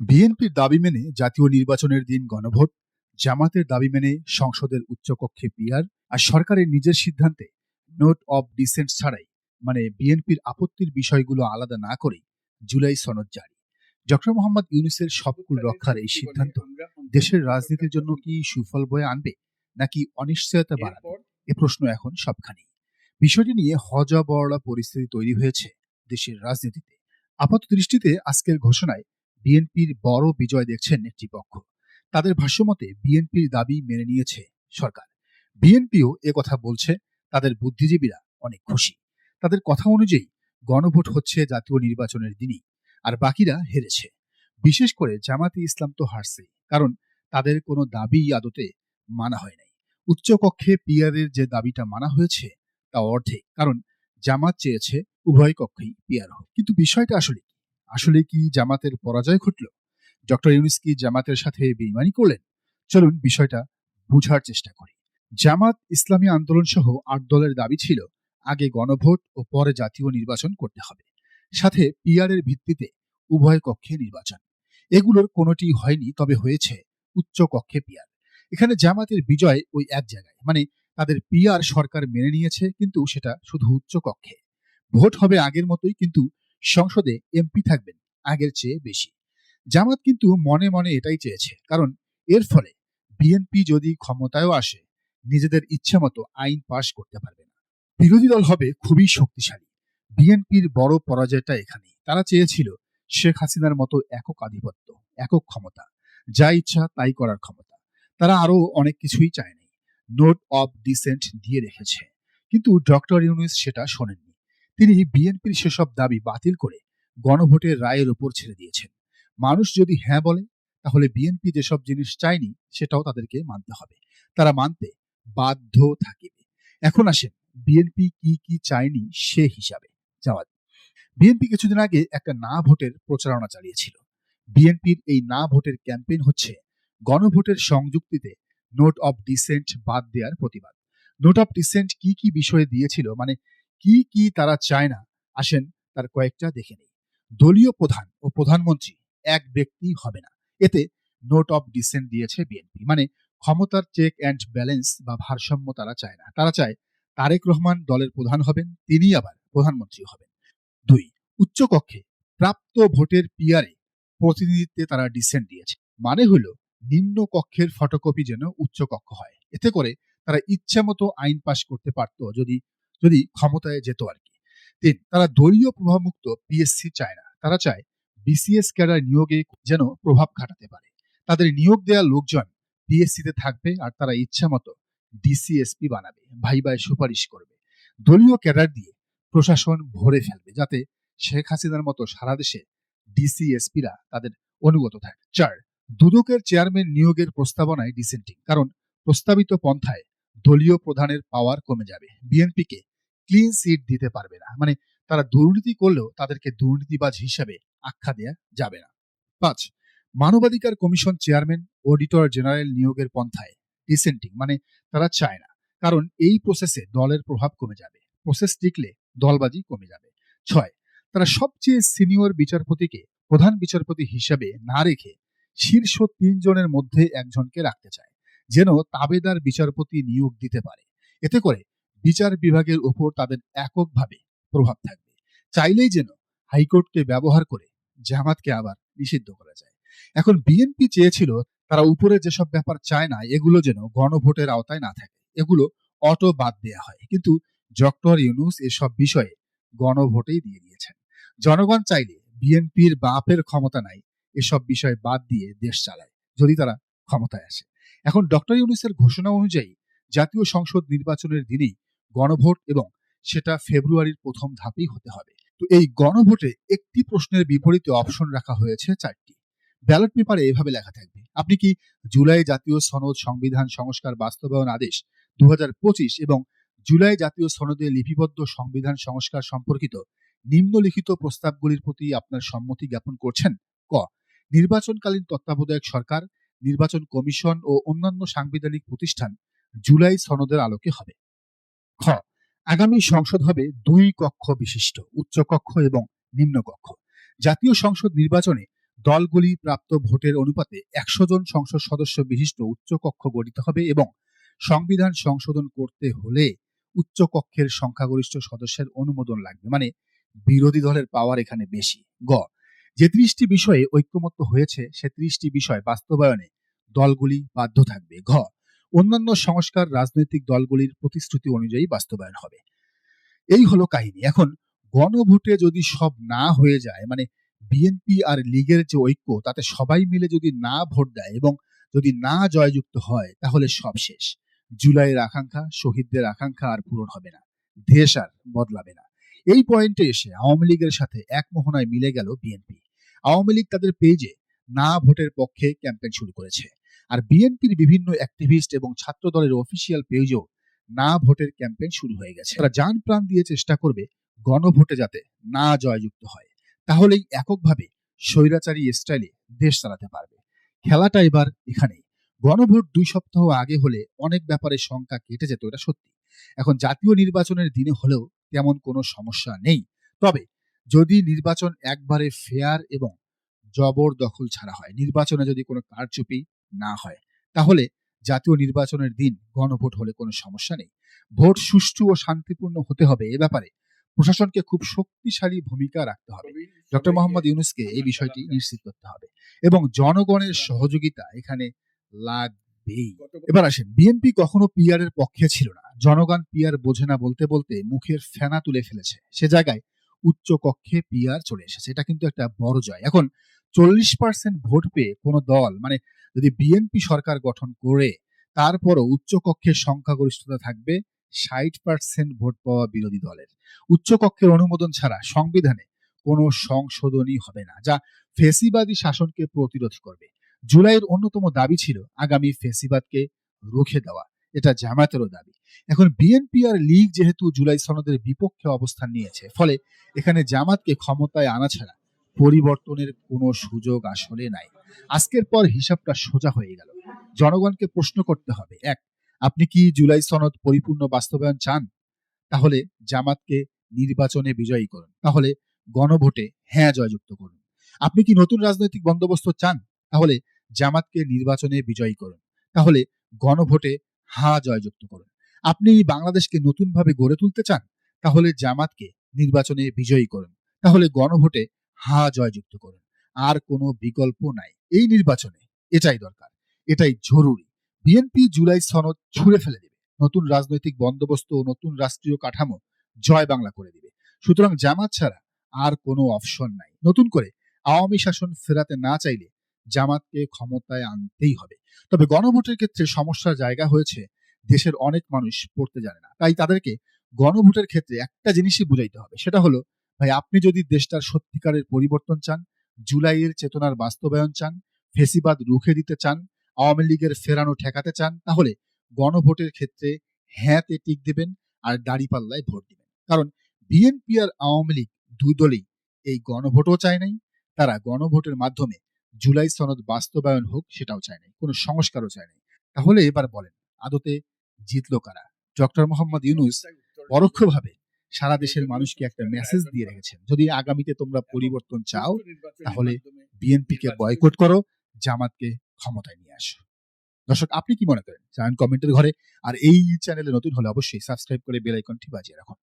বিএনপির দাবি মেনে জাতীয় নির্বাচনের দিন গণভোট, জামাতের দাবি মেনে সংসদের উচ্চকক্ষে পিয়ার আর সরকারের নিজের সিদ্ধান্তে নোট অব ডিসেন্ট ছাড়াই মানে বিএনপির আপত্তির বিষয়গুলো আলাদা না করেই জুলাই সনদ জারি। ডক্টর মোহাম্মদ ইউনুসের সবকুল রক্ষার এই সিদ্ধান্ত দেশের রাজনীতির জন্য কি সুফল বয়ে আনবে নাকি অনিশ্চয়তা বাড়াবে? এ প্রশ্ন এখন সবখানি। বিষয়টি নিয়ে হজা বড়লা পরিস্থিতি তৈরি হয়েছে দেশের রাজনীতিতে। আপাত দৃষ্টিতে আজকের ঘোষণায় বিএনপির বড় বিজয় দেখছেন একটি পক্ষ তাদের ভাষ্যমতে বিএনপির দাবি মেনে নিয়েছে সরকার। বিএনপিও কথা বলছে, তাদের বুদ্ধিজীবীরা অনেক খুশি। তাদের কথা অনুযায়ী গণভোট হচ্ছে জাতীয় নির্বাচনের দিনই, আর বাকিরা হেরেছে। বিশেষ করে জামাতি ইসলাম তো হারছেই কারণ তাদের কোনো দাবি আদতে মানা হয় নাই। উচ্চকক্ষে পিয়ারের যে দাবিটা মানা হয়েছে, তা অর্ধেক, কারণ জামাত চেয়েছে উভয় কক্ষেই পিয়ার হোক। কিন্তু বিষয়টা আসলে কি? আসলে কি জামাতের পরাজয় ঘটল? ডক্টর ইউনুস কি জামাতের সাথে বেইমানি করলেন? চলুন বিষয়টা বুঝার চেষ্টা করি। জামাত ইসলামী আন্দোলন সহ আট দলের দাবি ছিল, আগে গণভোট ও পরে জাতীয় নির্বাচন করতে হবে। সাথে পিয়ারের ভিত্তিতে উভয় কক্ষে নির্বাচন। এগুলোর কোনোটি হয়নি, তবে হয়েছে উচ্চ কক্ষে পিয়ার এখানে জামাতের বিজয় ওই এক জায়গায় মানে তাদের পিয়ার সরকার মেনে নিয়েছে, কিন্তু সেটা শুধু উচ্চ কক্ষে। ভোট হবে আগের মতোই, কিন্তু সংসদে এমপি থাকবেন আগের চেয়ে বেশি। জামাত কিন্তু মনে মনে এটাই চেয়েছে, কারণ এর ফলে বিএনপি যদি ক্ষমতায়ও আসে, নিজেদের ইচ্ছা মতো আইন পাশ করতে পারবে না। বিরোধী দল হবে খুবই শক্তিশালী। বিএনপির বড় পরাজয়টা এখানেই। তারা চেয়েছিল শেখ হাসিনার মতো একক আধিপত্য, একক ক্ষমতা, যা ইচ্ছা তাই করার ক্ষমতা। তারা আরও অনেক কিছুই চায়নি। নোট অব ডিসেন্ট দিয়ে রেখেছে। কিন্তু ডক্টর ইউনুস সেটা শোনেননি। তিনি বিএনপির সেসব দাবি বাতিল করে গণভোটের রায়ের উপর ছেড়ে দিয়েছেন। মানুষ যদি হ্যাঁ বলে, তাহলে বিএনপি যেসব জিনিস চায়নি, সেটাও তাদেরকে মানতে হবে। তারা মানতে বাধ্য থাকিবে। এখন আসেন, বিএনপি কি কি চায়নি সে হিসাবে যাওয়া বিএনপি কিছুদিন আগে একটা না ভোটের প্রচারণা চালিয়েছিল। বিএনপির এই না ভোটের ক্যাম্পেইন হচ্ছে গণভোটের সংযুক্তিতে নোট অব ডিসেন্ট বাদ দেওয়ার প্রতিবাদ। নোট অফ ডিসেন্ট কি কি বিষয়ে দিয়েছিল মানে কি কি তারা চায় না? আসেন তার কয়েকটা দেখে নেই। দলীয় প্রধান ও প্রধানমন্ত্রী এক ব্যক্তি হবে না। এতে নোট অফ ডিসেন্ট দিয়েছে বিএনপি। মানে ক্ষমতার চেক অ্যান্ড ব্যালেন্স বা ভারসাম্য তারা চায় না। তারা চায় তারেক রহমান দলের প্রধান হবেন, তিনি আবার প্রধানমন্ত্রী হবেন। দুই উচ্চকক্ষে প্রাপ্ত ভোটের পিয়ারে প্রতিনিধিত্বে তারা ডিসেন্ট দিয়েছে। মানে হলো নিম্ন কক্ষের ফটোকপি যেন উচ্চ কক্ষ হয়। এতে করে তারা ইচ্ছা মতো আইন পাশ করতে পারত যদি যদি ক্ষমতায় যেত আর কি তিন তারা দলীয় প্রভাবমুক্ত পিএসসি চায় না। তারা চায় বিসিএস ক্যাডার নিয়োগে যেন প্রভাব খাটাতে পারে। তাদের নিয়োগ দেওয়া লোকজন পিএসসিতে থাকবে আর তারা ইচ্ছা মতো ডিসিএসপি বানাবে, ভাই ভাই সুপারিশ করবে। দলীয় ক্যাডার দিয়ে প্রশাসন ভরে ফেলবে যাতে শেখ হাসিনার মতো সারা দেশে ডিসিএসপিরা তাদের অনুগত থাকে। চার, দুদকের চেয়ারম্যান নিয়োগের প্রস্তাবনায় ডিসেন্টিং কারণ প্রস্তাবিত পন্থায় দলীয় প্রধানের পাওয়ার কমে যাবে। বিএনপিকে ক্লিন সিট দিতে পারবে না। মানে তারা দুর্নীতি করলেও তাদেরকে দুর্নীতিবাজ হিসাবে আখ্যা দেয়া যাবে না। পাঁচ, মানবাধিকার কমিশন চেয়ারম্যান অডিটর জেনারেল নিয়োগের পন্থায় ডিসেন্টিং মানে তারা চায় না। কারণ এই প্রসেসে দলের প্রভাব কমে যাবে। প্রসেস টিকলে দলবাজি কমে যাবে। ছয়, তারা সবচেয়ে সিনিয়র বিচারপতিকে প্রধান বিচারপতি হিসাবে না রেখে শীর্ষ তিনজনের মধ্যে একজনকে রাখতে চায়। যেন তাবেদার বিচারপতি নিয়োগ দিতে পারে। এতে করে বিচার বিভাগের উপর তাদের এককভাবে প্রভাব থাকবে। চাইলেই যেন হাইকোর্টকে ব্যবহার করে জামাতকে আবার নিষিদ্ধ করা যায়। এখন বিএনপি চেয়েছিল তারা উপরে যেসব ব্যাপার চায় না, এগুলো যেন গণভোটের আওতায় না থাকে। এগুলো অটো বাদ দেয়া হয়। কিন্তু ডক্টর ইউনুস এসব বিষয়ে গণভোটেই দিয়ে দিয়েছেন। জনগণ চাইলে বিএনপির বাপের ক্ষমতা নাই, এসব বিষয় বাদ দিয়ে দেশ চালায়, যদি তারা ক্ষমতায় আসে। এখন ডক্টর ইউনুসের ঘোষণা অনুযায়ী জাতীয় সংসদ নির্বাচনের দিনেই গণভোট এবং সেটা ফেব্রুয়ারির প্রথম ধাপেই হতে হবে। তো এই গণভোটে একটি প্রশ্নের বিপরীতে অপশন রাখা হয়েছে চারটি। ব্যালট পেপারে এভাবে লেখা থাকবে। আপনি কি জুলাই জাতীয় সনদ সংবিধান সংস্কার বাস্তবায়ন আদেশ দু হাজার পঁচিশ এবং জুলাই জাতীয় সনদে লিপিবদ্ধ সংবিধান সংস্কার সম্পর্কিত নিম্নলিখিত প্রস্তাবগুলির প্রতি আপনার সম্মতি জ্ঞাপন করছেন ক। নির্বাচনকালীন তত্ত্বাবধায়ক সরকার নির্বাচন কমিশন ও অন্যান্য সাংবিধানিক প্রতিষ্ঠান জুলাই সনদের আলোকে হবে। খ, আগামী সংসদ হবে দুই কক্ষ বিশিষ্ট, উচ্চ কক্ষ এবং নিম্ন কক্ষ। জাতীয় সংসদ নির্বাচনে দলগুলি প্রাপ্ত ভোটের অনুপাতে একশো জন সংসদ সদস্য বিশিষ্ট উচ্চকক্ষ গঠিত হবে এবং সংবিধান সংশোধন করতে হলে উচ্চকক্ষের সংখ্যাগরিষ্ঠ সদস্যের অনুমোদন লাগবে। মানে বিরোধী দলের পাওয়ার এখানে বেশি। গ যে ত্রিশটি বিষয়ে ঐক্যমত্য হয়েছে, সে ত্রিশটি বিষয় বাস্তবায়নে দলগুলি বাধ্য থাকবে। ঘ, অন্যান্য সংস্কার রাজনৈতিক দলগুলির প্রতিশ্রুতি অনুযায়ী বাস্তবায়ন হবে। এই হলো কাহিনী। এখন, গণভোটে যদি সব না হয়ে যায় মানে বিএনপি আর লীগের যে ঐক্য, তাতে সবাই মিলে যদি না ভোট দেয় এবং যদি না জয়যুক্ত হয়, তাহলে সব শেষ। জুলাইয়ের আকাঙ্ক্ষা, শহীদদের আকাঙ্ক্ষা আর পূরণ হবে না। দেশ আর বদলাবে না। এই পয়েন্টে এসে আওয়ামী লীগের সাথে এক মোহনায় মিলে গেল বিএনপি। আওয়ামী লীগ তাদের পেজে না ভোটের পক্ষে ক্যাম্পেইন শুরু করেছে। আর বিএনপির বিভিন্ন অ্যাক্টিভিস্ট এবং ছাত্র দলের অফিসিয়াল পেজও না ভোটের ক্যাম্পেইন শুরু হয়ে গেছে। তারা যান প্রাণ দিয়ে চেষ্টা করবে গণভোটে যাতে না জয়যুক্ত হয়। তাহলেই এককভাবে স্বৈরাচারী স্টাইলে দেশ চালাতে পারবে। খেলাটা এবার এখানেই। গণভোট দুই সপ্তাহ আগে হলে অনেক ব্যাপারে শঙ্কা কেটে যেত, এটা সত্যি। এখন জাতীয় নির্বাচনের দিনে হলেও তেমন কোনো সমস্যা নেই। তবে যদি নির্বাচন একবারে ফেয়ার এবং জবরদখল ছাড়া হয়, নির্বাচনে যদি কোনো কারচুপি না হয়, তাহলে জাতীয় নির্বাচনের দিন গণভোট হলে কোনো সমস্যা নেই। ভোট সুষ্ঠু ও শান্তিপূর্ণ হতে হবে এ ব্যাপারে প্রশাসনকে খুব শক্তিশালী ভূমিকা রাখতে হবে। ডক্টর মোহাম্মদ ইউনুসকে এই বিষয়টি নিশ্চিত করতে হবে এবং জনগণের সহযোগিতা এখানে লাগবেই। এবার আসেন, বিএনপি কখনো পিআর এর পক্ষে ছিল না। জনগণ পিআর বোঝে না বলতে বলতে মুখের ফেনা তুলে ফেলেছে। সে জায়গায় উচ্চ কক্ষে পিআর চলে এসেছে। এটা কিন্তু একটা বড় জয়। এখন চল্লিশ পার্সেন্ট ভোট পেয়ে কোনো দল মানে যদি বিএনপি সরকার গঠন করে, তারপরও উচ্চ কক্ষের সংখ্যাগরিষ্ঠতা থাকবে ষাট পার্সেন্ট ভোট পাওয়া বিরোধী দলের। উচ্চ কক্ষের অনুমোদন ছাড়া সংবিধানে কোনো সংশোধনই হবে না, যা ফেসিবাদী শাসনকে প্রতিরোধ করবে। জুলাইয়ের অন্যতম দাবি ছিল আগামী ফেসিবাদকে রুখে দেওয়া। এটা জামায়াতেরও দাবি। এখন বিএনপি আর লীগ যেহেতু জুলাই সনদের বিপক্ষে অবস্থান নিয়েছে, ফলে এখানে জামাতকে ক্ষমতায় আনা ছাড়া পরিবর্তনের কোনো সুযোগ আসলে নাই। আজকের পর হিসাবটা সোজা হয়ে গেল। জনগণকে প্রশ্ন করতে হবে, এক, আপনি কি জুলাই সনদ পরিপূর্ণ বাস্তবায়ন চান? তাহলে জামাতকে নির্বাচনে বিজয়ী করুন। তাহলে গণভোটে হ্যাঁ জয়যুক্ত করুন। আপনি কি নতুন রাজনৈতিক বন্দোবস্ত চান? তাহলে জামাতকে নির্বাচনে বিজয়ী করুন। তাহলে গণভোটে হা জয়যুক্ত করুন। আপনি বাংলাদেশকে নতুনভাবে গড়ে তুলতে চান, তাহলে জামাতকে নির্বাচনে বিজয়ী করুন। তাহলে গণভোটে হা জয়যুক্ত করুন। আর কোনো বিকল্প নাই। এই নির্বাচনে এটাই দরকার। এটাই জরুরি। বিএনপি জুলাই সনদ ছুঁড়ে ফেলে দেবে। নতুন রাজনৈতিক বন্দোবস্ত ও নতুন রাষ্ট্রীয় কাঠামো জয় বাংলা করে দিবে। সুতরাং জামাত ছাড়া আর কোনো অপশন নাই। নতুন করে আওয়ামী শাসন ফেরাতে না চাইলে জামাতকে ক্ষমতায় আনতেই হবে। তবে গণভোটের ক্ষেত্রে সমস্যার জায়গা হয়েছে, দেশের অনেক মানুষ পড়তে জানে না। তাই তাদেরকে গণভোটের ক্ষেত্রে একটা জিনিসই বুঝাইতে হবে, সেটা হলো, ভাই আপনি যদি দেশটার সত্যিকারের পরিবর্তন চান, জুলাইয়ের চেতনার বাস্তবায়ন চান, ফেসিবাদ রুখে দিতে চান, আওয়ামী লীগের ফেরানো ঠেকাতে চান, তাহলে গণভোটের ক্ষেত্রে হ্যাঁতে টিক দেবেন আর দাড়িপাল্লায় ভোট দিবেন। কারণ বিএনপি আর আওয়ামী লীগ দুই দলেই এই গণভোটও চায় নাই, তারা গণভোটের মাধ্যমে জুলাই সনদ বাস্তবায়ন হোক, সেটাও চায় নাই, কোনো সংস্কারও চায় নাই। তাহলে এবার বলেন, আদতে জিতলো কারা? ডক্টর মোহাম্মদ ইউনুস পরোক্ষভাবে সারা দেশের মানুষকে একটা মেসেজ দিয়ে রেখেছেন, যদি আগামীতে তোমরা পরিবর্তন চাও, তাহলে বিএনপি কে বয়কট করো, জামাতকে ক্ষমতায় নিয়ে আসো। দর্শক, আপনি কি মনে করেন? জানান কমেন্টের ঘরে, আর এই চ্যানেলে নতুন হলে অবশ্যই সাবস্ক্রাইব করে বেল আইকনটি বাজিয়ে রাখুন।